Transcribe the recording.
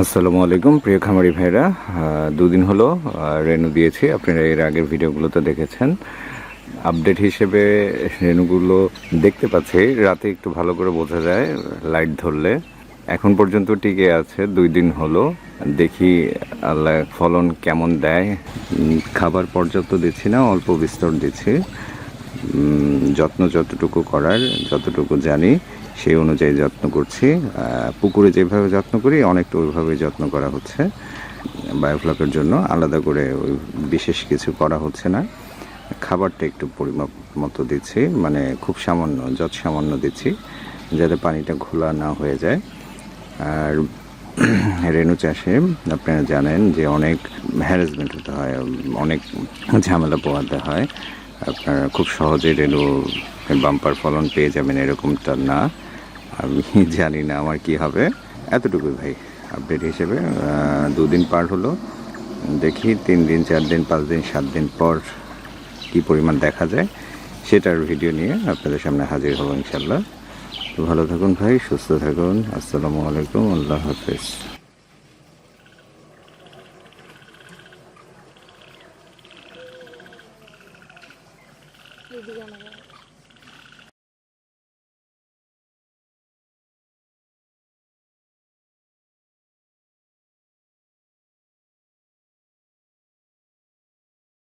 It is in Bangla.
আসসালামু আলাইকুম, প্রিয় খামারি ভাইরা দুদিন হলো রেনু দিয়েছি। আপনারা এর আগের ভিডিওগুলোতে দেখেছেন। আপডেট হিসেবে রেনুগুলো দেখতে পাচ্ছি। রাতে একটু ভালো করে বোঝা যায়, লাইট ধরলে। এখন পর্যন্ত টিকে আছে, দুই দিন হলো। দেখি আল্লাহ ফলন কেমন দেয়। খাবার পর্যাপ্ত দিচ্ছি না, অল্প বিস্তর দিচ্ছি। যত্ন যতটুকু করার, যতটুকু জানি। সেই অনুযায়ী যত্ন করছি। পুকুরে যেভাবে যত্ন করি অনেকটা ওইভাবে যত্ন করা হচ্ছে। বায়োফ্লকের জন্য আলাদা করে ওই বিশেষ কিছু করা হচ্ছে না। খাবারটা একটু পরিমাপ মতো দিচ্ছি মানে খুব সামান্য, যত সামান্য দিচ্ছি, যাতে পানিটা ঘোলা না হয়ে যায়। আর রেণু চাষে আপনারা জানেন যে অনেক হ্যারাসমেন্ট হতে হয়, অনেক ঝামেলা পোহাতে হয়। আপনারা খুব সহজে রেণু বাম্পার ফলন পেয়ে যাবেন এরকমটা না। আমি জানি না আমার কি হবে। এতটুকুই ভাই। আপডেট হিসেবে দুদিন পার হলো। দেখি তিন দিন, চার দিন, পাঁচ দিন, সাত দিন পর কি পরিমাণ দেখা যায়। সেটার ভিডিও নিয়ে আপনাদের সামনে হাজির হব ইনশাল্লাহ তো ভালো থাকুন ভাই, সুস্থ থাকুন। আসসালামু আলাইকুম, আল্লাহ হাফেজ।